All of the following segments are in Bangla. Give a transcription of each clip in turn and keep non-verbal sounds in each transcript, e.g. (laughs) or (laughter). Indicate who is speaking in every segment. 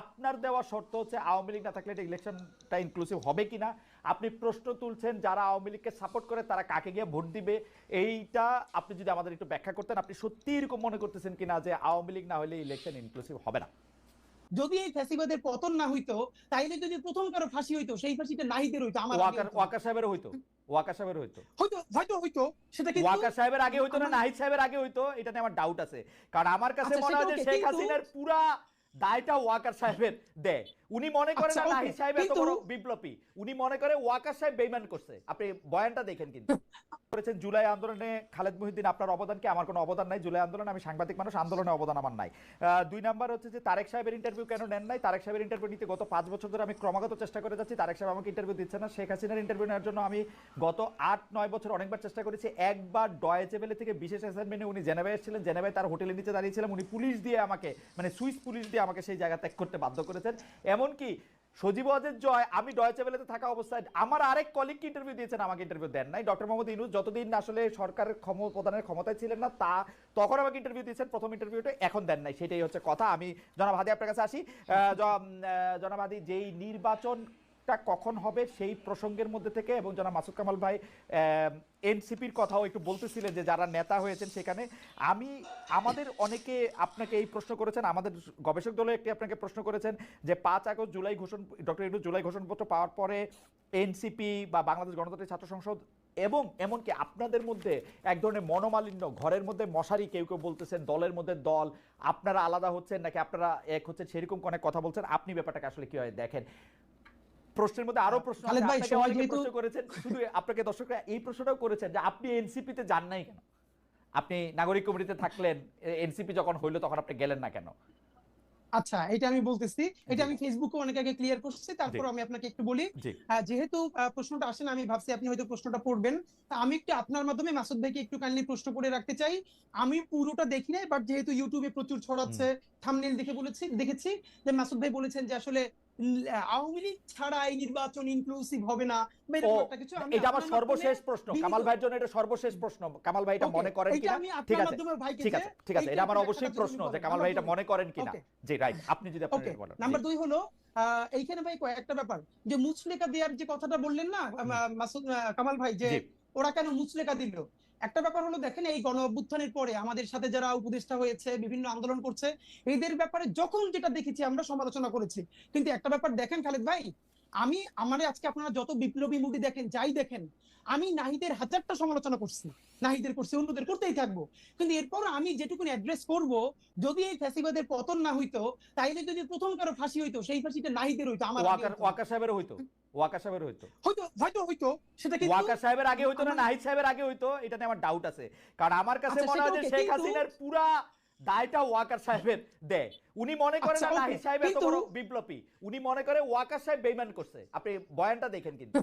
Speaker 1: আপনার দেওয়া শর্ত হচ্ছে আওয়ামী লীগ না থাকলে এটা ইলেকশনটা ইনক্লুসিভ হবে কিনা? আপনি প্রশ্ন তুলছেন যারা আওয়ামী লীগকে সাপোর্ট করে তারা কাকে গিয়ে ভোট দিবে? এইটা আপনি যদি আমাদের একটু ব্যাখ্যা করতেন আপনি সত্যি এরকম মনে করতেছেন কিনা যে আওয়ামী লীগ না হলে ইলেকশন ইনক্লুসিভ হবে না?
Speaker 2: যদি এই ফ্যাসিবাদের পতন না হইতো তাইলে যদি প্রথম কারও ফাঁসি হইতো সেই ফাঁসিটা নাহিদের হইতো আমার
Speaker 1: ওয়াকার ওয়াকার সাহেবের হইতো। ওয়াকার সাহেবের হইতো।
Speaker 2: হয়তো হয়তো হইতো সেটা কিন্তু
Speaker 1: ওয়াকার সাহেবের আগে হইতো না নাহিদ সাহেবের আগে হইতো এটা নিয়ে আমার ডাউট আছে। কারণ আমার কাছে
Speaker 2: আচ্ছা,
Speaker 1: মনে হয় যে শেখ হাসিনার পুরা দায়টা ওয়াকার সাহেবের দেয় উনি মনে করেন
Speaker 2: আচ্ছা,
Speaker 1: না
Speaker 2: okay,
Speaker 1: সাহেব এত বড় বিপ্লবী। উনি মনে করে ওয়াকার সাহেব বেইমান করছে। আপনি বয়ানটা দেখেন কিন্তু। (laughs) করেছেন জুলাই আন্দোলনে খালেদ মহিউদ্দিন আপনার অবদান কি আমার কোনো অবদান নাই। জুলাই আন্দোলনে আমি সাংবাদিক মানুষ আন্দোলনে অবদান আমার নাই। দুই নাম্বার হচ্ছে যে তারেক সাহেবের ইন্টারভিউ কেন নেন নাই? তারেক সাহেবের ইন্টারভিউ নিতে গত পাঁচ বছর ধরে আমি ক্রমাগত চেষ্টা করে যাচ্ছি। তারেক সাহেব আমাকে ইন্টারভিউ দিচ্ছে না। শেখ হাসিনার ইন্টারভিউ নেওয়ার জন্য আমি গত আট নয় বছর অনেকবার চেষ্টা করেছি। একবার ডয়েচেবেলে থেকে বিশেষ অ্যাসাইনমেন্টে উনি জেনেভায় এসেছিলেন। জেনেভায় তার হোটেলের নিচে দাঁড়িয়েছিলাম উনি পুলিশ দিয়ে আমাকে মানে সুইস পুলিশ দিয়ে আমাকে সেই জায়গা ত্যাগ করতে বাধ্য করেছেন। এমনকি সজীব জয়, আমি ডয়েচে বেলাতে থাকা অবস্থায় আমার আরেক কলিগকে ইন্টারভিউ দিয়েছেন, আমাকে ইন্টারভিউ দেন নাই। ডক্টর মোহাম্মদ ইনুস, যতদিন আসলে সরকারের ক্ষম প্রদানের ক্ষমতায় ছিলেন না, তা তখন আমাকে ইন্টারভিউ দিয়েছেন, প্রথম ইন্টারভিউটা এখন দেন নাই, সেটাই হচ্ছে কথা। আমি জনাব হাদি আপনার কাছে আসি। জনাব হাদি, যেই নির্বাচনটা কখন হবে সেই প্রসঙ্গের মধ্যে থেকে? এবং জনাব মাসুদ কামাল ভাই এনসিপির কথাও একটু বলতেছিলেন যে যারা নেতা হয়েছেন সেখানে। আমি, আমাদের অনেকে আপনাকে এই প্রশ্ন করেছেন, আমাদের গবেষক দলে একটি আপনাকে প্রশ্ন করেছেন যে পাঁচ আগস্ট জুলাই ঘোষণ, ডক্টর ইনু জুলাই ঘোষণপত্র পাওয়ার পরে এনসিপি বা বাংলাদেশ গণতান্ত্রিক ছাত্র সংসদ এবং এমনকি আপনাদের মধ্যে এক ধরনের মনোমালিন্য, ঘরের মধ্যে মশারি কেউ কেউ বলতেছেন, দলের মধ্যে দল, আপনারা আলাদা হচ্ছেন নাকি আপনারা এক হচ্ছেন, সেরকম অনেক কথা বলছেন, আপনি ব্যাপারটাকে আসলে কীভাবে দেখেন? প্রশ্নের মধ্যে আরও প্রশ্ন প্রশ্ন করেছেন শুধু আপনাকে দর্শকরা এই প্রশ্নটাও করেছেন যে আপনি এনসিপিতে যান নাই কেন? আপনি নাগরিক কমিটিতে থাকলেন এনসিপি যখন হইল তখন আপনি গেলেন না কেন?
Speaker 2: আচ্ছা এটা আমি বলতেছি এটা আমি ফেসবুকে অনেক আগে ক্লিয়ার করছি তারপর আমি আপনাকে একটু বলি। যেহেতু প্রশ্নটা আসে না আমি ভাবছি আপনি হয়তো প্রশ্নটা পড়বেন। আমি একটু আপনার মাধ্যমে মাসুদ ভাইকে একটু কাইন্ডলি প্রশ্ন করে রাখতে চাই। আমি পুরোটা দেখি নাই বাট যেহেতু ইউটিউবে প্রচুর ছড়াচ্ছে থামনেল দেখে বলেছি দেখেছি যে মাসুদ ভাই বলেছেন যে আসলে আওয়ামী লীগ ছাড়া এই নির্বাচন ইনক্লুসিভ হবে না। একটা কিছু আমি
Speaker 1: এটা আমার সর্বশেষ প্রশ্ন। কামাল ভাইয়ের জন্য এটা সর্বশেষ প্রশ্ন। কামাল ভাই এটা মনে করেন কিনা? ঠিক আছে ঠিক আছে ঠিক আছে এটা আমার
Speaker 2: আপনি
Speaker 1: অবশ্যই প্রশ্ন যে কামাল ভাই এটা মনে করেন কিনা. জি রাইট আপনি যদি
Speaker 2: ওকে
Speaker 1: আপনার বলেন।
Speaker 2: নাম্বার দুই হলো এইখানে ভাই কয়েকটা ব্যাপার। যে মুচলেকা দেওয়ার যে কথাটা বললেন না মাসুদ কামাল ভাই যে ওরা কেন মুচলেকা দিল? একটা ব্যাপার হলো দেখেন এই গণ অভ্যুত্থানের পরে আমাদের সাথে যারা উপদেষ্টা হয়েছে বিভিন্ন আন্দোলন করছে এদের ব্যাপারে যখন যেটা দেখেছি আমরা সমালোচনা করেছি। কিন্তু একটা ব্যাপার দেখেন খালেদ ভাই আমি আমারে আজকে আপনারা যত বিপ্লবী মুভি দেখেন যাই দেখেন আমি নাহিদের হাজারটা সমালোচনা করছি। নাহিদের করছি অন্যদের করতেই থাকব। কিন্তু এরপর আমি যেটুকুনি অ্যাড্রেস করব যদি এই ফ্যাসিবাদের পতন না হইতো তাইলে যদি প্রথম কারও ফাঁসি হইতো সেই ফাঁসিটা নাহিদের হইতো আমার
Speaker 1: ওয়াকার সাহেবের হইতো? ওয়াকার সাহেবের হইতো।
Speaker 2: হয়তো হয়তো সেটা কিন্তু
Speaker 1: ওয়াকার সাহেবের আগে হইতো না নাহিদ সাহেবের আগে হইতো এটা নিয়ে আমার ডাউট আছে। কারণ আমার কাছে
Speaker 2: আচ্ছা,
Speaker 1: মনে হয় যে শেখ হাসিনার পুরা দায়টা ওয়াকার সাহেবের দেয় উনি মনে করেন
Speaker 2: আচ্ছা,
Speaker 1: না নাহিদ সাহেব এত বড় বিপ্লবী। উনি মনে করে ওয়াকার সাহেব করছে। আপনি বয়ানটা দেখেন কিন্তু।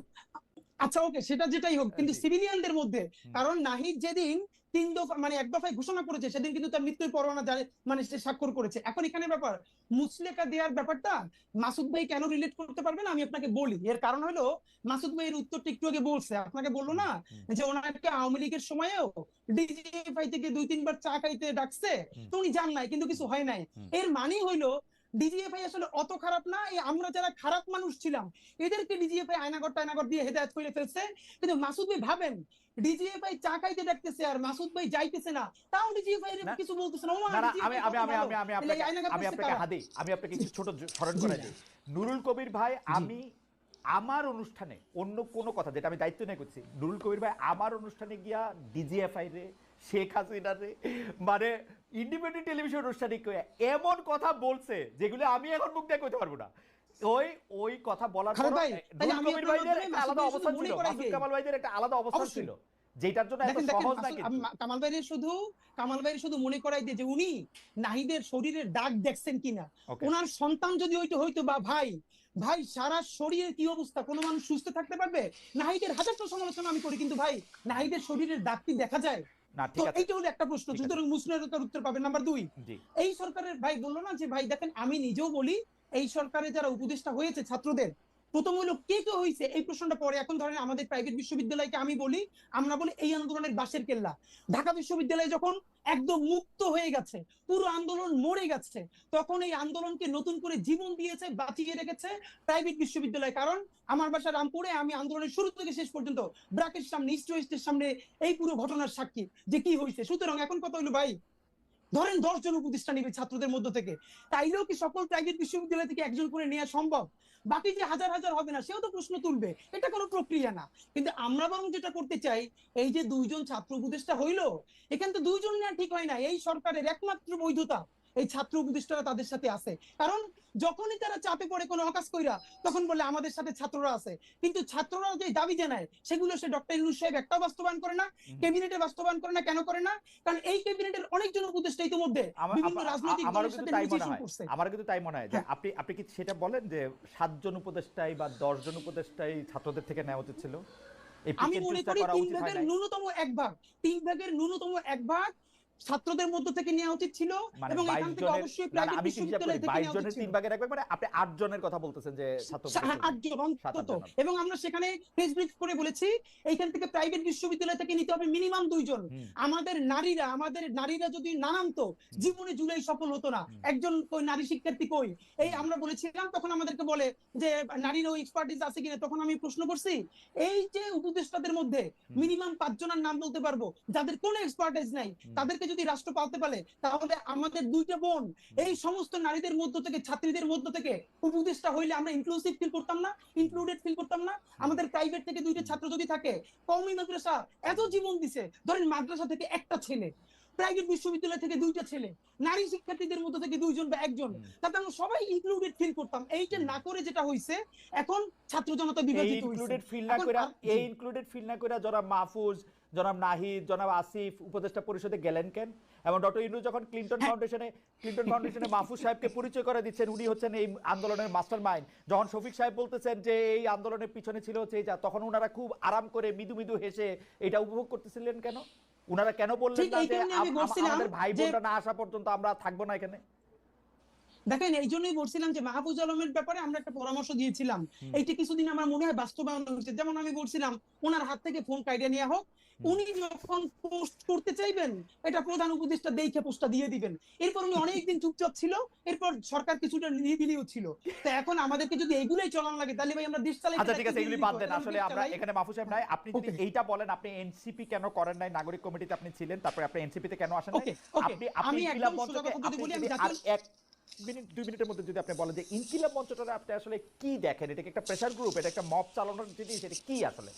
Speaker 2: আচ্ছা ওকে সেটা যেটাই হোক কিন্তু। সিভিলিয়ানদের মধ্যে। কারণ নাহিদ যেদিন তিন দফা মানে এক দফায় ঘোষণা করেছে সেদিন কিন্তু তার মৃত্যুর পরোয়ানা জারি- মানে সে স্বাক্ষর করেছে। এখন এখানে ব্যাপার মুসলেকা দেওয়ার ব্যাপারটা মাসুদ ভাই কেন রিলেট করতে পারবেন আমি আপনাকে বলি। এর কারণ হলো মাসুদ ভাই এর উত্তরটা একটু আগে বলছে। আপনাকে বলল না যে ওনাকে আওয়ামী লীগের সময়েও ডিজিএফআই থেকে দুই তিনবার চা খাইতে ডাকছে তো উনি যান নাই কিন্তু কিছু হয় নাই। এর মানে হইল ডিজিএফআই আসলে অত খারাপ না। এই আমরা যারা খারাপ মানুষ ছিলাম এদেরকে ডিজিএফআই আয়নাগর টায়নাগর দিয়ে হেদায়ত করে ফেলছে। কিন্তু মাসুদ ভাই ভাবেন ডিজিএফআই চা খাইতে ডাকতেছে আর মাসুদ ভাই যাইতেছে না। তাও ডিজিএফআই। কিছু বলতেছে না।
Speaker 1: আমি আমি আমি আমি আমি আপনাকে আমি আপনাকে হাদি আমি আপনাকে কিছু ছোট স্মরণ করে দিই। নুরুল কবির ভাই আমি আমার অনুষ্ঠানে অন্য কোনো কথা যেটা আমি দায়িত্ব নিয়ে করছি নুরুল কবির ভাই আমার অনুষ্ঠানে গিয়া ডিজিএফআই রে শেখ হাসিনা রে মানে ইন্ডিপেন্ডেন্ট টেলিভিশন অনুষ্ঠানে এমন কথা বলছে যেগুলো আমি এখন মুখ দিয়ে কইতে পারব না। ওই ওই কথা বলার পর কবির ভাইদের একটা আলাদা অবস্থান ছিল মাসুদ কামাল ভাইদের একটা আলাদা অবস্থান ছিল যেটার জন্য এত সহজ না কিন্তু
Speaker 2: কামাল ভাইয়ের শুধু কামাল ভাইয়ের শুধু মনে করাই দিয়ে যে উনি নাহিদের শরীরের দাগ দেখছেন কিনা. ওনার সন্তান যদি হইতো হইতো বা ভাই ভাই সারা শরীরের কি অবস্থা? কোনো মানুষ সুস্থ থাকতে পারবে? নাহিদের হাজারটা সমালোচনা আমি করি কিন্তু ভাই নাহিদের শরীরের দাগ কি দেখা যায়?
Speaker 1: না ঠিক আছে।
Speaker 2: এইটা হলো একটা প্রশ্ন। সুতরাং মুসলিমরা তার উত্তর পাবেন। নাম্বার দুই এই সরকারের ভাই বলল না যে ভাই দেখেন আমি নিজেও বলি এই সরকারে যারা উপদেষ্টা হয়েছে ছাত্রদের প্রথম হলো কে কে হয়েছে এই প্রশ্নটা পরে এখন ধরেন আমাদের প্রাইভেট বিশ্ববিদ্যালয়কে আমি বলি, আমরা বলি এই আন্দোলনের বাসের কেল্লা। ঢাকা বিশ্ববিদ্যালয় যখন একদম মুক্ত হয়ে গেছে, পুরো আন্দোলন মরে গেছে, তখন এই আন্দোলনকে নতুন করে জীবন দিয়েছে, বাঁচিয়ে রেখেছে প্রাইভেট বিশ্ববিদ্যালয়। কারণ আমার বাসা রামপুরে, আমি আন্দোলনের শুরু থেকে শেষ পর্যন্ত ব্রাকের সামনে ইস্ট ওয়েস্টের সামনে এই পুরো ঘটনার সাক্ষী যে কি হয়েছে সুতরাং এখন কথা হলো ভাই? ধরেন দশ জন উপদেষ্টা নিবে ছাত্রদের মধ্য থেকে, তাইলেও কি সকল প্রাইভেট বিশ্ববিদ্যালয় থেকে একজন করে নেওয়া সম্ভব? বাকি যে হাজার হাজার হবে না, সেও তো প্রশ্ন তুলবে। এটা কোনো প্রক্রিয়া না। কিন্তু আমরা বরং যেটা করতে চাই, এই যে দুইজন ছাত্র উপদেষ্টা হইল, এখানে তো দুইজন না, ঠিক হয় না। এই সরকারের একমাত্র বৈধতা। এই ছাত্র উপদেষ্টারা তাদের সাথে আছে। কারণ যখনই তারা চাপে পড়ে কোনো অকাজ কইরা তখন বলে আমাদের সাথে ছাত্ররা আছে। কিন্তু ছাত্ররা যে দাবি জানায় সেগুলো সে ডক্টর ইউনুস সাহেব একটাও বাস্তবায়ন করে না ক্যাবিনেটে বাস্তবায়ন করে না কেন করে না? কারণ এই ক্যাবিনেটের অনেকজন উপদেষ্টা ইতিমধ্যে
Speaker 1: আমার-
Speaker 2: বিভিন্ন রাজনৈতিক দলের
Speaker 1: কিন্তু
Speaker 2: সাথে
Speaker 1: হয়।
Speaker 2: করছে।
Speaker 1: আমারও কিন্তু তাই মনে হয় যে
Speaker 2: হ্যাঁ।
Speaker 1: আপনি আপনি কি সেটা বলেন যে সাতজন উপদেষ্টাই বা দশজন উপদেষ্টাই ছাত্রদের থেকে নেওয়া উচিত ছিল?
Speaker 2: আমি মনে করি তিন ভাগের ন্যূনতম এক ভাগ। তিন ভাগের ন্যূনতম এক ভাগ ছাত্রদের মধ্য থেকে নেওয়া উচিত ছিল
Speaker 1: মানে
Speaker 2: এবং এখান থেকে অবশ্যই প্রাইভেট বিশ্ববিদ্যালয় থেকে নেওয়া উচিত ছিল।
Speaker 1: ভাগের এক মানে আপনি আট জনের কথা বলতেছেন যে ছাত্র
Speaker 2: সা-
Speaker 1: উপদেষ্টা
Speaker 2: আটজন
Speaker 1: সাত
Speaker 2: অন্তত এবং আমরা সেখানে প্রেস ব্রিফ করে বলেছি এইখান থেকে প্রাইভেট বিশ্ববিদ্যালয় থেকে নিতে হবে মিনিমাম দুইজন। আমাদের নারীরা আমাদের নারীরা যদি না নামতো জীবনে জুলাই সফল হতো না। একজন কই নারী শিক্ষার্থী কই? এই আমরা বলেছিলাম তখন আমাদেরকে বলে যে নারীরও এক্সপার্টিস আছে কিনা? তখন আমি প্রশ্ন করছি এই যে উপদেষ্টাদের মধ্যে। মিনিমাম পাঁচজনের নাম বলতে পারব? যাদের কোনো এক্সপার্টাইজ নাই। তাদেরকে যদি রাষ্ট্র পালতে পারে তাহলে আমাদের দুইটা বোন এই সমস্ত নারীদের মধ্য থেকে ছাত্রীদের মধ্য থেকে উপদেষ্টা হইলে আমরা ইনক্লুসিভ ফিল করতাম না ইনক্লুডেড ফিল করতাম না। আমাদের প্রাইভেট থেকে দুইটা ছাত্র যদি থাকে কওমি মাদ্রাসা এত জীবন দিছে ধরেন মাদ্রাসা থেকে একটা ছেলে প্রাইভেট বিশ্ববিদ্যালয় থেকে দুইটা ছেলে নারী শিক্ষার্থীদের মধ্যে থেকে দুইজন বা একজন তাতে আমরা সবাই ইনক্লুডেড ফিল করতাম। এইটা না করে যেটা হইছে এখন ছাত্র জনতা বিভাজিত হইছে।
Speaker 1: ইনক্লুডেড ফিল না কইরা এই ইনক্লুডেড ফিল না কইরা জনাব মাহফুজ জনাব নাহিদ জনাব আসিফ উপদেষ্টা পরিষদে গেলেন কেন? এবং ডক্টর ইনু যখন ক্লিন্টন
Speaker 2: হ্যাঁ।
Speaker 1: ফাউন্ডেশনে ক্লিন্টন ফাউন্ডেশনে মাহফুজ সাহেবকে পরিচয় করে দিচ্ছেন উনি হচ্ছেন এই আন্দোলনের মাস্টার মাইন্ড যখন শফিক সাহেব বলতেছেন যে এই আন্দোলনের পিছনে ছিল হচ্ছে যা তখন ওনারা খুব আরাম করে মৃদু মৃদু হেসে এটা উপভোগ করতেছিলেন কেন? উনারা কেন বললেন না যে আমাদের ভাই বোনরা না আসা পর্যন্ত আমরা থাকব না এখানে?
Speaker 2: দেখেন এই জন্যই বলছিলাম যে মাহফুজ আলমের ব্যাপারে আমরা একটা পরামর্শ দিয়েছিলাম। এইটা কিছুদিন আমার মনে হয় বাস্তবায়ন হচ্ছে যেমন আমি বলছিলাম ওনার হাত থেকে ফোন কাইডে নেওয়া হোক। উনি যখন পোস্ট করতে চাইবেন এটা প্রধান উপদেষ্টা দেখে পোস্টটা দিয়ে দিবেন। এরপর উনি অনেকদিন চুপচাপ ছিল এরপর সরকার কিছুটা নিরিবিলিও ছিল। তো এখন আমাদেরকে যদি এগুলোই চলানো লাগে তাহলে ভাই আমরা দেশ চালাই
Speaker 1: আচ্ছা ঠিক আছে এগুলি বাদ দেন। আসলে আমরা এখানে মাহফুজ সাহেব নাই আপনি যদি. এইটা বলেন আপনি এনসিপি কেন করেন নাই? নাগরিক কমিটিতে আপনি ছিলেন তারপরে আপনি এনসিপি তে কেন আসেন আপনি আপনি
Speaker 2: আমি একদম কথা যদি বলি আমি
Speaker 1: মিনিট দুই মিনিটের মধ্যে যদি আপনি বলেন যে ইনকিলাব মঞ্চটা আপনি আসলে কি দেখেন? এটা কি একটা প্রেসার গ্রুপ এটা একটা মব চালানোর জিনিস এটা কি আসলে?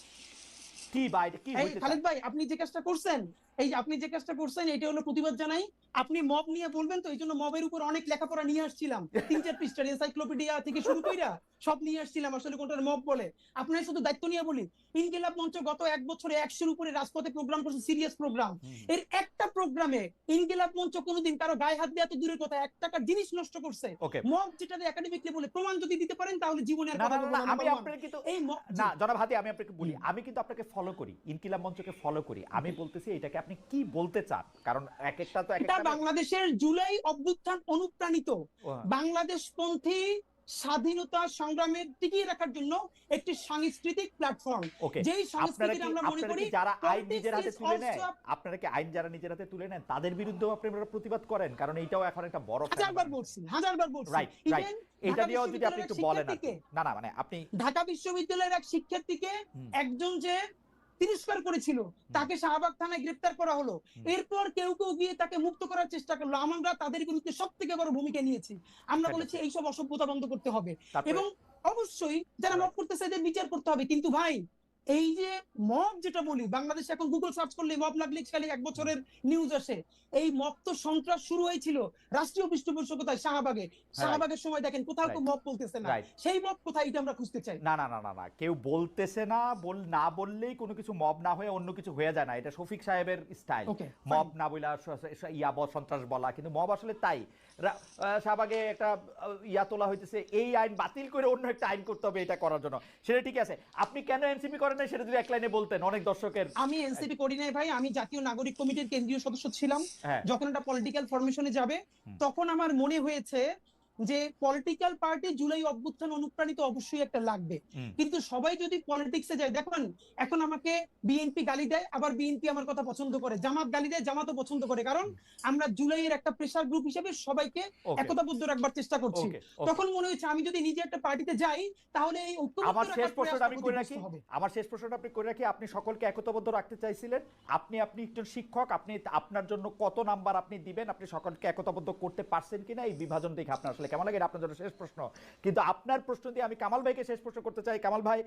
Speaker 1: কি বা এটা কি
Speaker 2: খালেদ ভাই আপনি যে কাজটা করছেন এই যে আপনি যে কাজটা করছেন এটা হলো প্রতিবাদ জানাই। আপনি মব নিয়ে বলবেন তো এই জন্য মবের উপর অনেক লেখাপড়া নিয়ে আসছিলাম। তিন চার পৃষ্ঠার এনসাইক্লোপিডিয়া থেকে শুরু কইরা সব নিয়ে আসছিলাম আসলে কোনটার মব বলে। আপনার শুধু দায়িত্ব নিয়ে বলি ইনকিলাব মঞ্চ গত এক বছরে একশোর উপরে রাজপথে প্রোগ্রাম করছে সিরিয়াস প্রোগ্রাম এর একটা প্রোগ্রামে ইনকিলাব মঞ্চ কোনোদিন কারও গায়ে হাত দেওয়া তো দূরের কথা এক টাকার জিনিস নষ্ট করছে। মব যেটা একাডেমিক লেভেলে প্রমাণ যদি দিতে পারেন তাহলে জীবনে আর
Speaker 1: না
Speaker 2: কথা
Speaker 1: না
Speaker 2: বলব
Speaker 1: না
Speaker 2: না
Speaker 1: আমি কিন্তু
Speaker 2: এই
Speaker 1: না জনাব হাতি আমি আপনাকে বলি আমি কিন্তু আপনাকে ফলো করি ইনকিলাব মঞ্চকে ফলো করি। আমি বলতেছি এটাকে আপনি কি বলতে চান? কারণ এক একটা তো
Speaker 2: এটা
Speaker 1: একটা
Speaker 2: বাংলাদেশের জুলাই অভ্যুত্থান অনুপ্রাণিত। বাংলাদেশপন্থী স্বাধীনতা সংগ্রামের টিকিয়ে রাখার জন্য একটি সাংস্কৃতিক প্ল্যাটফর্ম যেই সংস্কৃতি আমরা মনে করি
Speaker 1: যারা আইন নিজের হাতে তুলে নেয় আপনারা কি আইন যারা নিজের হাতে তুলে নেন তাদের বিরুদ্ধেও আপনারা প্রতিবাদ করেন? কারণ এটাও এখন একটা বড়
Speaker 2: হাজারবার বলছি হাজারবার বলছি।
Speaker 1: রাইট রাইট এটা দিয়েও যদি আপনি একটু বলেন না না মানে আপনি
Speaker 2: ঢাকা বিশ্ববিদ্যালয়ের এক শিক্ষার্থীকে একজন যে তিরস্কার করেছিল। তাকে শাহবাগ থানায় গ্রেপ্তার করা হলো। এরপর কেউ কেউ গিয়ে তাকে মুক্ত করার চেষ্টা করল। আমরা তাদের বিরুদ্ধে সব থেকে বড় ভূমিকা নিয়েছি। আমরা বলেছি এইসব অসভ্যতা বন্ধ করতে হবে। এবং অবশ্যই যারা
Speaker 1: মত
Speaker 2: করতে করতেছে এদের বিচার করতে হবে। কিন্তু ভাই এই যে মব যেটা বলি বাংলাদেশে এখন গুগল সার্চ করলে মব লাগলে খালি এক বছরের নিউজ আসে। এই মব তো সন্ত্রাস শুরু হয়েছিল রাষ্ট্রীয় পৃষ্ঠপোষকতায় শাহবাগে। শাহবাগের সময় দেখেন কোথাও কেউ মব বলতেছে না। সেই মব কোথায় এটা আমরা খুঁজতে চাই?
Speaker 1: না না না না না। কেউ বলতেছে না বল না বললেই কোনো কিছু মব না হয়ে অন্য কিছু হয়ে যায় না। এটা শফিক সাহেবের স্টাইল মব না বইলা ইয়া সন্ত্রাস বলা। কিন্তু মব আসলে তাই। শাহবাগে একটা ইয়া তোলা হইতেছে এই আইন বাতিল করে অন্য একটা আইন করতে হবে এটা করার জন্য। সেটা ঠিক আছে। আপনি কেন এনসিপি করেন না সেটা যদি এক লাইনে বলতেন অনেক দর্শকের।
Speaker 2: আমি এনসিপি করি নাই ভাই আমি জাতীয় নাগরিক কমিটির কেন্দ্রীয় সদস্য ছিলাম।
Speaker 1: হ্যাঁ।
Speaker 2: যখন এটা পলিটিক্যাল ফরমেশনে যাবে তখন আমার মনে হয়েছে যে পলিটিক্যাল পার্টি জুলাই অভ্যুত্থান অনুপ্রাণিত অবশ্যই একটা লাগবে। কিন্তু সবাই যদি পলিটিক্সে যায় দেখুন এখন আমাকে বিএনপি গালি দেয় আবার বিএনপি আমার কথা পছন্দ করে। জামাত গালি দেয় জামাতও পছন্দ করে। কারণ আমরা জুলাইয়ের একটা প্রেসার গ্রুপ হিসেবে সবাইকে একতাবদ্ধ রাখবার চেষ্টা করছি। তখন মনে হচ্ছে আমি যদি নিজে একটা পার্টিতে যাই তাহলে এই
Speaker 1: আমার শেষ প্রশ্নটা আমি করে রাখি। আমার শেষ প্রশ্নটা আপনি করে রাখি। আপনি সকলকে একতাবদ্ধ রাখতে চাইছিলেন। আপনি আপনি একজন শিক্ষক আপনি আপনার জন্য কত নাম্বার আপনি দিবেন আপনি সকলকে একতাবদ্ধ করতে পারছেন কিনা এই বিভাজন দেখে আপনার আসলে কেমন লাগে আপনার জন্য শেষ প্রশ্ন। কিন্তু আপনার প্রশ্ন দিয়ে আমি কামাল ভাইকে শেষ প্রশ্ন করতে চাই। কামাল ভাই,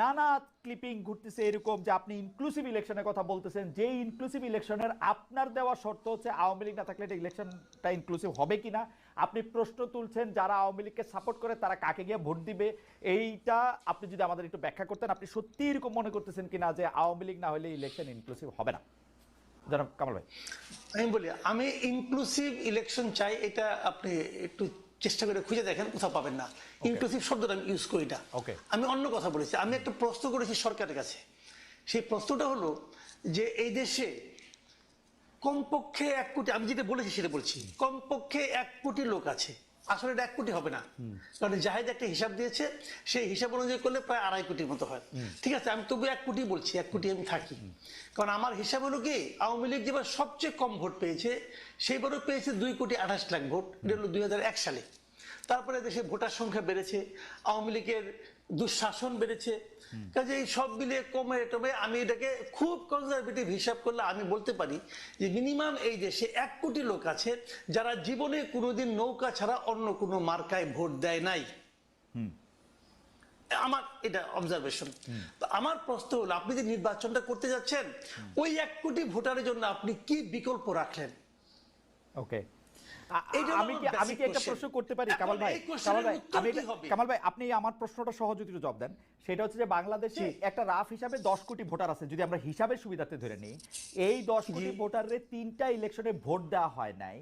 Speaker 1: নানা ক্লিপিং ঘুরতেছে এরকম যে আপনি ইনক্লুসিভ ইলেকশনের কথা বলতেছেন। যে ইনক্লুসিভ ইলেকশনের আপনার দেওয়া শর্ত হচ্ছে আওয়ামী লীগ না থাকলে এটা ইলেকশনটা ইনক্লুসিভ হবে কিনা? আপনি প্রশ্ন তুলছেন, যারা আওয়ামী লীগকে সাপোর্ট করে তারা কাকে গিয়ে ভোট দিবে? এইটা আপনি যদি আমাদের একটু ব্যাখ্যা করতেন, আপনি সত্যি এরকম মনে করতেছেন কিনা যে আওয়ামী লীগ না হলে ইলেকশন ইনক্লুসিভ হবে না? জনাব কামাল ভাই।
Speaker 3: আমি বলি আমি ইনক্লুসিভ ইলেকশন চাই এটা আপনি একটু চেষ্টা করে খুঁজে দেখেন কোথাও পাবেন না। ইনক্লুসিভ শব্দটা আমি ইউজ করি না. আমি অন্য কথা বলেছি আমি একটা প্রশ্ন করেছি সরকারের কাছে। সেই প্রশ্নটা হলো যে এই দেশে কমপক্ষে এক কোটি আমি যেটা বলেছি সেটা বলছি কমপক্ষে এক কোটি লোক আছে। আসলে এটা এক কোটি হবে না। কারণ জাহেদ একটা হিসাব দিয়েছে, সেই হিসাব অনুযায়ী করলে প্রায় আড়াই কোটির মতো হয়। ঠিক আছে, আমি তবু এক কোটি বলছি, এক কোটি আমি থাকি। কারণ আমার হিসাব হলো কি, আওয়ামী লীগ যেবার সবচেয়ে কম ভোট পেয়েছে, সেইবারও পেয়েছে দুই কোটি আঠাশ লাখ ভোট। এটা হলো দুই হাজার এক সালে। তারপরে দেশে ভোটার সংখ্যা বেড়েছে, আওয়ামী লীগের দুঃশাসন বেড়েছে কাজে এই সব মিলিয়ে কমে টমে আমি এটাকে খুব কনজারভেটিভ হিসাব করলে আমি বলতে পারি যে মিনিমাম এই দেশে এক কোটি লোক আছে যারা জীবনে কোনোদিন নৌকা ছাড়া অন্য কোনো মার্কায় ভোট দেয় নাই। আমার এটা অবজারভেশন আমার প্রশ্ন হলো আপনি যে নির্বাচনটা করতে যাচ্ছেন ওই এক কোটি ভোটারের জন্য আপনি কি বিকল্প রাখলেন?
Speaker 1: ওকে আমি কি আমি একটা। প্রশ্ন করতে পারি কামাল ভাই? কামাল ভাই আমি? কামাল ভাই আপনি আমার প্রশ্নটা সহজ জবাব দেন। সেটা হচ্ছে যে বাংলাদেশে একটা রাফ হিসাবে দশ কোটি ভোটার আছে যদি আমরা হিসাবের সুবিধাতে ধরে নিই। এই দশ কোটি ভোটারের তিনটা ইলেকশনে ভোট দেওয়া হয় নাই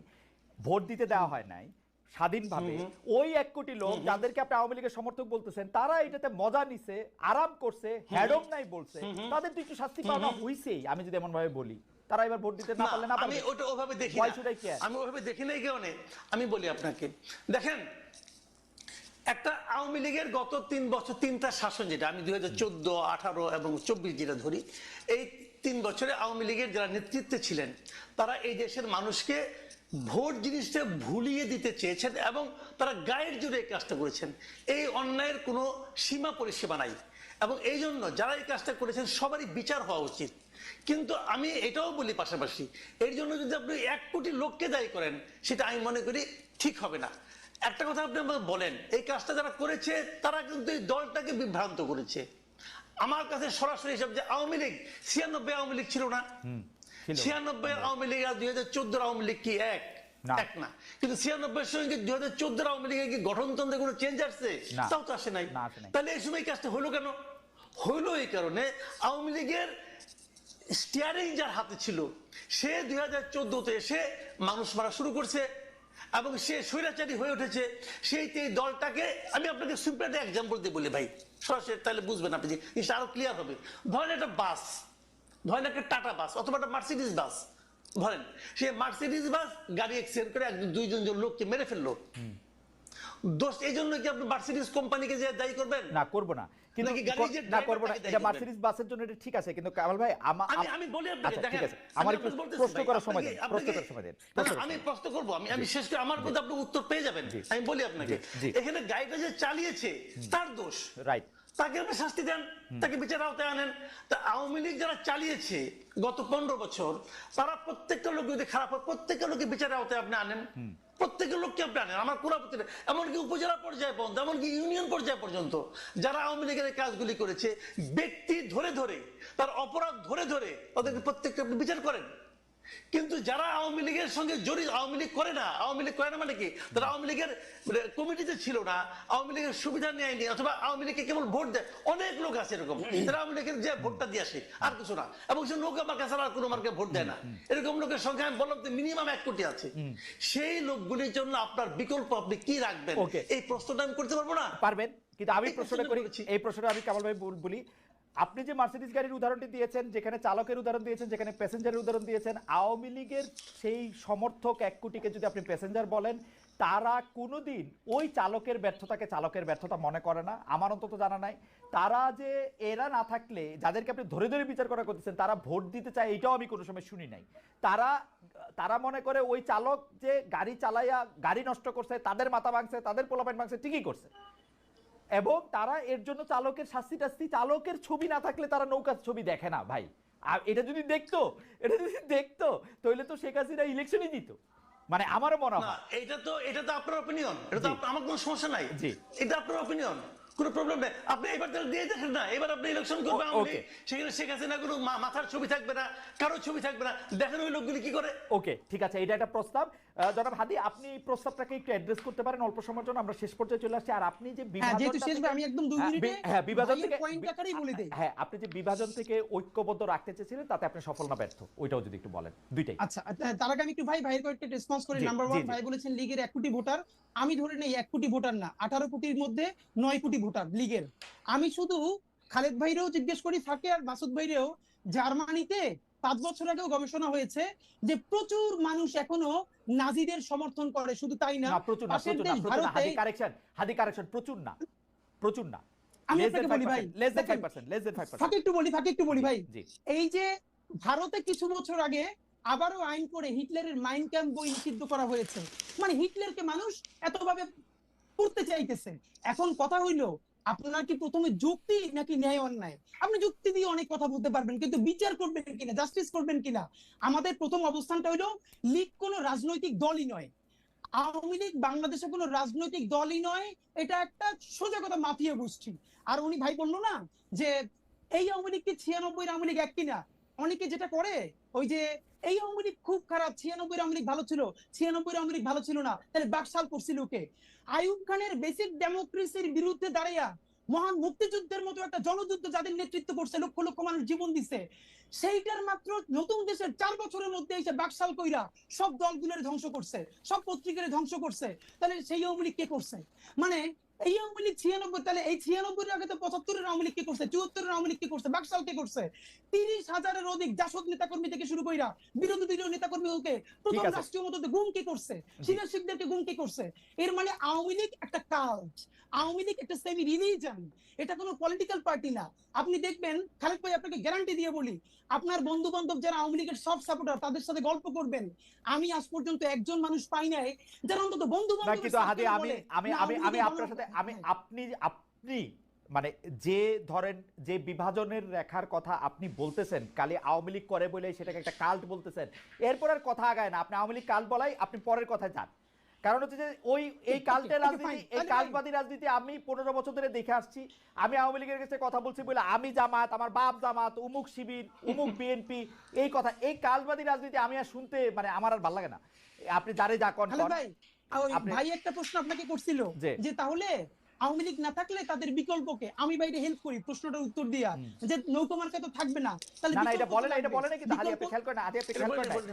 Speaker 1: ভোট দিতে দেওয়া হয় নাই স্বাধীনভাবে। ওই এক কোটি লোক যাদেরকে আপনি আওয়ামী লীগের সমর্থক বলতেছেন তারা এটাতে মজা নিছে আরাম করছে হ্যাডম নাই বলছে। তাদের তো একটু শাস্তি পাওয়া হইছেই আমি যদি এমন ভাবে বলি। তারা এবার ভোট দিতে না পারলে না
Speaker 3: আমি ওটা ওভাবে দেখি? আমি ওভাবে দেখি নাই কারণে আমি বলি আপনাকে দেখেন একটা আওয়ামী লীগের গত তিন বছর তিনটা শাসন যেটা আমি দুই হাজার চোদ্দ আঠারো এবং চব্বিশ যেটা ধরি এই তিন বছরে আওয়ামী লীগের যারা নেতৃত্বে ছিলেন তারা এই দেশের মানুষকে ভোট জিনিসটা ভুলিয়ে দিতে চেয়েছেন এবং তারা গায়ের জোরে এই কাজটা করেছেন। এই অন্যায়ের কোনো সীমা পরিসীমা নাই। এবং এই জন্য যারা এই কাজটা করেছেন সবারই বিচার হওয়া উচিত। কিন্তু আমি এটাও বলি পাশাপাশি এর জন্য যদি আপনি এক কোটি লোককে দায়ী করেন সেটা আমি মনে করি ঠিক হবে না। একটা কথা আপনি আমাকে বলেন এই কাজটা যারা করেছে তারা কিন্তু এই দলটাকে বিভ্রান্ত করেছে। আমার কাছে সরাসরি হিসাব যে আওয়ামী লীগ ছিয়ানব্বই আওয়ামী লীগ ছিল না? ছিয়ানব্বই আওয়ামী লীগ আর দুই হাজার চোদ্দোর আওয়ামী লীগ কি এক? এক না। কিন্তু ছিয়ানব্বই সঙ্গে দুই হাজার চোদ্দোর আওয়ামী লীগের কি গঠনতন্ত্রে কোনো চেঞ্জ আসছে? তাও তো আসে নাই। তাহলে এই সময় কাজটা হলো কেন? হলো এই কারণে আওয়ামী লীগের স্টিয়ারিং যার হাতে ছিল, সে দুই হাজার চোদ্দতে এসে মানুষ মারা শুরু করছে এবং সে স্বৈরাচারী হয়ে উঠেছে। সেই এই দলটাকে আমি আপনাকে সিম্পল এক্সাম্পল দিয়ে বলি ভাই। সরাসরি তাহলে বুঝবেন আপনি যে জিনিসটা আরও ক্লিয়ার হবে। ধরেন একটা বাস, ধরেন একটা টাটা বাস অথবা একটা মার্সিডিজ বাস। ধরেন, সে মার্সিডিজ বাস গাড়ি এক্সিডেন্ট করে একজন দুইজন জন লোককে মেরে ফেলল। দোষ এই জন্য কি আপনি মার্সিডিজ কোম্পানিকে যে দায়ী করবেন?
Speaker 1: না করব না। কিন্তু না করব না।
Speaker 3: driver
Speaker 1: এটা মার্সিডিজ বাসের জন্য এটা ঠিক আছে কিন্তু কামাল ভাই আমি
Speaker 3: আমি বলি আপনাকে
Speaker 1: আচ্ছা, ঠিক আছে। আমার একটু প্রশ্ন করার সময় দেন প্রশ্ন করার সময় দেন।
Speaker 3: আমি প্রশ্ন করব আমি আমি শেষ করে আমার আপনি উত্তর পেয়ে যাবেন। আমি বলি আপনাকে। এখানে গাড়িটা যে চালিয়েছে তার দোষ।
Speaker 1: রাইট
Speaker 3: তাকে আপনি শাস্তি দেন তাকে বিচার আওতায় আনেন। তা আওয়ামী লীগ যারা চালিয়েছে গত পনেরো বছর তারা প্রত্যেকটা লোক যদি খারাপ হয় প্রত্যেকটা লোকের বিচারের আওতায় আপনি আনেন। প্রত্যেকের লোককে আপনি আনেন। আমার কোনো আপত্তি নেই। এমনকি উপজেলা পর্যায়ে পর্যন্ত, এমনকি ইউনিয়ন পর্যায় পর্যন্ত যারা আওয়ামী লীগের কাজগুলি করেছে, ব্যক্তি ধরে ধরে, তার অপরাধ ধরে ধরে ওদেরকে প্রত্যেককে আপনি বিচার করেন। কিন্তু যারা আওয়ামী লীগের সঙ্গে জড়িত আওয়ামী লীগ করে না আওয়ামী লীগ করে না মানে কি? তারা আওয়ামী লীগের মানে কমিটিতে ছিল না আওয়ামী লীগের সুবিধা নেয়নি অথবা আওয়ামী লীগকে কেবল ভোট দেয়। অনেক লোক আছে এরকম। তারা আওয়ামী লীগের যে ভোটটা দিয়ে আসে আর কিছু না। এবং সে নৌকা মার্কা ছাড়া আর কোনো মার্কে ভোট দেয় না। এরকম লোকের সংখ্যা আমি বললাম মিনিমাম এক কোটি আছে। সেই লোকগুলির জন্য আপনার বিকল্প আপনি কি রাখবেন. এই প্রশ্নটা আমি করতে পারব না।
Speaker 1: পারবেন। কিন্তু আমি প্রশ্নটা করি
Speaker 3: করেছি।
Speaker 1: এই প্রশ্নটা আমি কামাল ভাই বলি। আপনি যে মার্সিডিজ গাড়ির উদাহরণটি দিয়েছেন, যেখানে চালকের উদাহরণ দিয়েছেন, যেখানে প্যাসেঞ্জারের উদাহরণ দিয়েছেন, আওয়ামী লীগের সেই সমর্থক এক কোটিকে যদি আপনি প্যাসেঞ্জার বলেন, তারা কোনোদিন ওই চালকের ব্যর্থতাকে চালকের ব্যর্থতা মনে করে না, আমার অন্তত জানা নাই। তারা যে এরা না থাকলে, যাদেরকে আপনি ধরে ধরে বিচার করা করতেছেন তারা ভোট দিতে চায়, এটাও আমি কোনো সময় শুনি নাই। তারা তারা মনে করে ওই চালক যে গাড়ি চালাইয়া গাড়ি নষ্ট করছে, তাদের মাথা ভাঙছে, তাদের পোলাপাইন ভাঙছে, ঠিকই করছে। এবং তারা এর জন্য চালকের শাস্তি টাস্তি চালকের ছবি না থাকলে তারা নৌকার ছবি দেখে না ভাই। আর এটা যদি দেখতো এটা যদি দেখতো তাহলে তো শেখ হাসিনা ইলেকশনই দিত মানে আমারও মনে হয়।
Speaker 3: এটা তো এটা তো আপনার অপিনিয়ন এটা তো আমার কোনো সমস্যা নাই। এটা আপনার অপিনিয়ন কোনো প্রবলেম নেই। আপনি এবার তাহলে দিয়ে দেখেন না এবার আপনি ইলেকশন করবে
Speaker 1: ও-
Speaker 3: আওয়ামী লীগ,
Speaker 1: okay.
Speaker 3: সেখানে শেখ হাসিনা কোনো মাথার ছবি থাকবে না কারও ছবি থাকবে না। দেখেন ওই লোকগুলি কি করে?
Speaker 1: ওকে ঠিক আছে এটা একটা প্রস্তাব। জনাব হাদি আপনি এই প্রস্তাবটাকে একটু অ্যাড্রেস করতে পারেন অল্প সময়ের জন্য আমরা শেষ পর্যায়ে চলে আসছি। আর আপনি যে
Speaker 2: হ্যাঁ যেহেতু শেষ আমি একদম দুই
Speaker 1: হ্যাঁ,
Speaker 2: মিনিটে
Speaker 1: হ্যাঁ বিভাজন থেকে
Speaker 2: point বলে দেই।
Speaker 1: হ্যাঁ আপনি যে বিভাজন থেকে ঐক্যবদ্ধ রাখতে চেয়েছিলেন তাতে আপনি সফল না ব্যর্থ। ওইটাও যদি একটু বলেন দুইটাই।
Speaker 2: আচ্ছা আচ্ছা, তার আগে আমি একটু ভাই ভাইয়ের কয়েকটা রেসপন্স করি। নাম্বার ভাই বলেছেন লিগের এক কোটি ভোটার। আমি ধরে নেই এক কোটি ভোটার না আঠারো কোটির মধ্যে নয় কোটি ভোটার লিগের। আমি শুধু খালেদ ভাইরেও জিজ্ঞেস করি থাকে আর মাসুদ ভাইরেও জার্মানিতে পাঁচ বছর আগেও গবেষণা হয়েছে যে প্রচুর মানুষ এখনও নাজিদের সমর্থন করে শুধু তাই না
Speaker 1: প্রচুর না প্রচুর না প্রচুর না হাদি কারেকশন হাদি কারেকশন প্রচুর না প্রচুর না।
Speaker 2: আমি আপনাকে বলি ভাই?
Speaker 1: লেস
Speaker 2: দেখেন,
Speaker 1: 5% লেস দেন 5%
Speaker 2: ফাঁকে একটু বলি ফাঁকে একটু বলি ভাই। এই যে ভারতে কিছু বছর আগে আবারও আইন করে হিটলারের মাইন ক্যাম্প বই নিষিদ্ধ করা হয়েছে। মানে হিটলারকে মানুষ এতভাবে পড়তে চাইতেছে। এখন কথা হইল, আপনার কি প্রথমে যুক্তি নাকি ন্যায় অন্যায়? আপনি যুক্তি দিয়ে অনেক কথা বলতে পারবেন, কিন্তু বিচার করবেন কিনা জাস্টিস করবেন কিনা? আমাদের প্রথম অবস্থানটা হইল, লীগ কোনো রাজনৈতিক দলই নয়। আওয়ামী লীগ বাংলাদেশে কোনো রাজনৈতিক দলই নয়, এটা একটা সোজা কথা, মাফিয়া গোষ্ঠী। আর উনি ভাই বলল না যে, এই আওয়ামী লীগ কি ছিয়ানব্বই আওয়ামী লীগ এক কিনা? অনেকে যেটা করে ওই যে, এই আওয়ামী খুব খারাপ ছিয়ানব্বই লীগ ভালো ছিল ছিয়ানব্বই লীগ ভালো ছিল না। তাহলে বাকশাল করছিল কে? আইয়ুব খানের বেসিক ডেমোক্রেসির বিরুদ্ধে দাঁড়াইয়া মহান মুক্তিযুদ্ধের মতো একটা জনযুদ্ধ যাদের নেতৃত্ব করছে, লক্ষ লক্ষ মানুষ জীবন দিছে, সেইটার মাত্র নতুন দেশের চার বছরের মধ্যে এসে বাকশাল কইরা সব দলগুলোর ধ্বংস করছে, সব পত্রিকার ধ্বংস করছে। তাহলে সেই আওয়ামী কে করছে? মানে এই আওয়ামী লীগ ছিয়ানব্বই তাহলে এই ছিয়ানব্বই আগে তো পঁচাত্তরের আওয়ামী লীগ কে করছে? চুয়াত্তরের আওয়ামী লীগ কে করছে? বাকশাল কে করছে? তিরিশ হাজারের অধিক জাসদ নেতাকর্মী থেকে শুরু কইরা বিরোধী দলীয় নেতাকর্মীকে প্রথম রাষ্ট্রীয় গুম কে করছে? সিনিয়র শিখদেরকে গুম কে করছে? এর মানে আওয়ামী লীগ একটা কাল্ট আওয়ামী লীগ একটা সেমি রিলিজন এটা কোনো পলিটিক্যাল পার্টি না। আপনি দেখবেন খালেদ ভাই আপনাকে গ্যারান্টি দিয়ে বলি আপনার বন্ধু বান্ধব যারা আওয়ামী লীগের সব সাপোর্টার তাদের সাথে গল্প করবেন। আমি আজ পর্যন্ত একজন মানুষ পাই নাই যারা অন্তত বন্ধু বান্ধব
Speaker 1: আমি আমি আমি আপনার সাথে আমি আপনি আপনি মানে যে ধরেন যে বিভাজনের রেখার কথা আপনি বলতেছেন কালি আওয়ামী লীগ করে বলে সেটাকে একটা কাল্ট বলতেছেন এরপর আর কথা আগায় না। আপনি আওয়ামী লীগ কাল্ট বলাই আপনি পরের কথায় যান। কারণ হচ্ছে যে ওই এই কাল্টের রাজনীতি এই কাল্টবাদী রাজনীতি আমি পনেরো বছর ধরে দেখে আসছি। আমি আওয়ামী লীগের কাছে কথা বলছি বলে আমি জামাত আমার বাপ জামাত উমুক শিবির উমুক বিএনপি এই কথা এই কাল্টবাদী রাজনীতি আমি আর শুনতে মানে আমার আর ভালো লাগে না। আপনি যারে যা কন
Speaker 2: খালেদ
Speaker 1: কন।
Speaker 2: ভাই আর ভাই একটা প্রশ্ন আপনাকে করছিল।
Speaker 1: যে
Speaker 2: তাহলে আওয়ামী লীগ না থাকলে তাদের বিকল্পকে? আমি বাইরে হেল্প করি প্রশ্নটার উত্তর দিয়া। যে নৌকমার্কা তো থাকবে না তাহলে
Speaker 1: না এটা বলে না এটা বলে না কিন্তু হাদি আপনি
Speaker 2: বিকল্প-
Speaker 1: খেয়াল করেন না
Speaker 3: এটা
Speaker 1: খেয়াল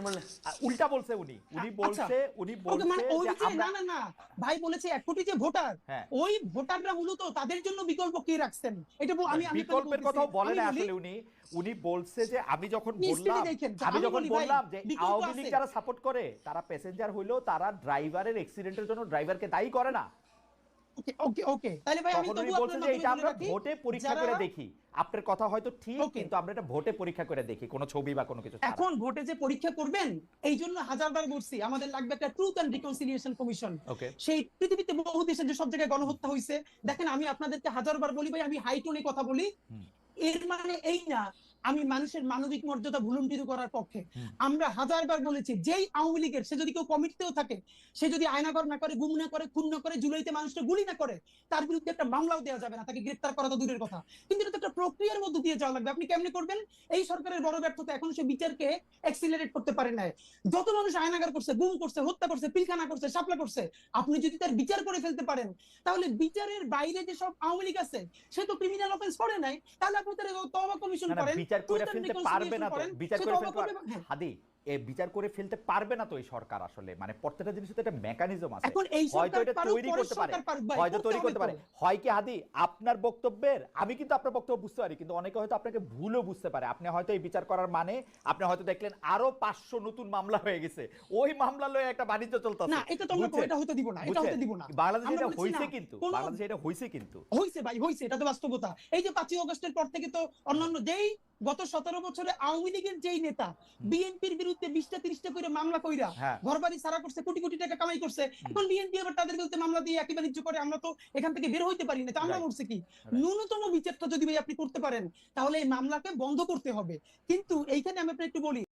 Speaker 1: না। আ, উল্টা বলছে উনি। উনি
Speaker 2: আচ্ছা।
Speaker 1: বলছে উনি বলছে
Speaker 2: মানে ওই
Speaker 1: যে
Speaker 2: না না না ভাই বলেছে এক কোটি যে ভোটার
Speaker 1: হ্যাঁ।
Speaker 2: ওই ভোটাররা মূলত তাদের জন্য বিকল্প কে রাখছেন? এটা আমি আমি
Speaker 1: বিকল্পের। কথাও বলে না আসলে উনি। উনি বলছে যে আমি যখন বললাম
Speaker 2: দেখেন,
Speaker 1: আমি যখন বললাম যে আওয়ামী লীগ যারা সাপোর্ট করে তারা প্যাসেঞ্জার হইলেও তারা ড্রাইভারের অ্যাক্সিডেন্টের জন্য ড্রাইভারকে দায়ী করে না।
Speaker 2: ওকে ওকে ওকে। তাহলে ভাই আমি
Speaker 1: তখন উনি
Speaker 2: তবু
Speaker 1: বলছে
Speaker 2: আপনার
Speaker 1: যে
Speaker 2: মাধ্যমে
Speaker 1: এটা আমরা ভোটে পরীক্ষা করে দেখি। আপনার কথা হয়তো ঠিক কিন্তু আমরা এটা ভোটে পরীক্ষা করে দেখি কোনো ছবি বা কোনো কিছু
Speaker 2: এখন ভোটে যে পরীক্ষা করবেন এই জন্য হাজারবার বলছি আমাদের লাগবে একটা ট্রুথ রিকনসিলিয়েশন কমিশন সেই পৃথিবীতে বহু দেশে যে সব জায়গায় গণহত্যা হয়েছে দেখেন আমি আপনাদেরকে হাজারবার বলি ভাই আমি হাই টোনে কথা বলি। এর মানে এই না আমি মানুষের মানবিক মর্যাদা ভুলুণ্ঠিত করার পক্ষে। আমরা হাজারবার বলেছি যেই আওয়ামী লীগের সে যদি কেউ কমিটিতেও থাকে সে যদি আয়নাগর না করে গুম না করে খুন না করে জুলাইতে মানুষকে গুলি না করে তার বিরুদ্ধে একটা মামলাও দেওয়া যাবে না তাকে গ্রেফতার করা তো দূরের কথা। কিন্তু এটা তো একটা প্রক্রিয়ার মধ্যে দিয়ে যাওয়া লাগবে। আপনি কেমনে করবেন? এই সরকারের বড় ব্যর্থতা এখন সে বিচারকে এক্সিলারেট করতে পারে না যত মানুষ আয়নাগার করছে গুম করছে হত্যা করছে পিলখানা করছে সাপলা করছে আপনি যদি তার বিচার করে ফেলতে পারেন তাহলে বিচারের বাইরে যে সব আওয়ামী লীগ আছে সে তো ক্রিমিনাল অফেন্স করে নাই তাহলে আপনি তার তবা কমিশন করেন।
Speaker 1: বিচার করে ফেলতে পারবে না তো। বিচার করে ফেলতে
Speaker 2: হ্যাঁ।
Speaker 1: হাদি এ বিচার করে ফেলতে পারবে না তো এই সরকার আসলে। মানে প্রত্যেকটা জিনিসের একটা মেকানিজম আছে। হয়তো এটা তৈরি করতে পারে। হয়তো তৈরি করতে পারে। হয় কি হাদি আপনার বক্তব্যের আমি কিন্তু আপনার বক্তব্য বুঝতে পারি কিন্তু অনেকে হয়তো আপনাকে ভুলও বুঝতে পারে। আপনি হয়তো এই বিচার করার মানে আপনি হয়তো দেখলেন আরও পাঁচশো নতুন মামলা হয়ে গেছে। ওই মামলা লয়ে একটা বাণিজ্য চলতেছে।
Speaker 2: না এটা তো আমরা এটা হতে দিব না এটা হতে দিব না।
Speaker 1: বাংলাদেশে এটা হয়েছে কিন্তু। বাংলাদেশে এটা হয়েছে কিন্তু।
Speaker 2: হয়েছে ভাই হয়েছে এটা তো বাস্তবতা। এই যে পাঁচই অগস্টের পর থেকে তো অন্যান্য যেই গত সতেরো বছরে আওয়ামী লীগের যেই নেতা বিএনপির বিরুদ্ধে বিশটা তিরিশটা করে মামলা কইরা
Speaker 1: হ্যাঁ।
Speaker 2: ঘর বাড়ি সারা করছে কোটি কোটি টাকা কামাই করছে। এখন বিএনপি আবার তাদের বিরুদ্ধে মামলা দিয়ে একই বাণিজ্য করে আমরা তো এখান থেকে বের হইতে পারি না তো আমরা করছে কি. ন্যূনতম বিচারটা যদি ভাই আপনি করতে পারেন তাহলে এই মামলাকে বন্ধ করতে হবে। কিন্তু এইখানে আমি আপনাকে একটু বলি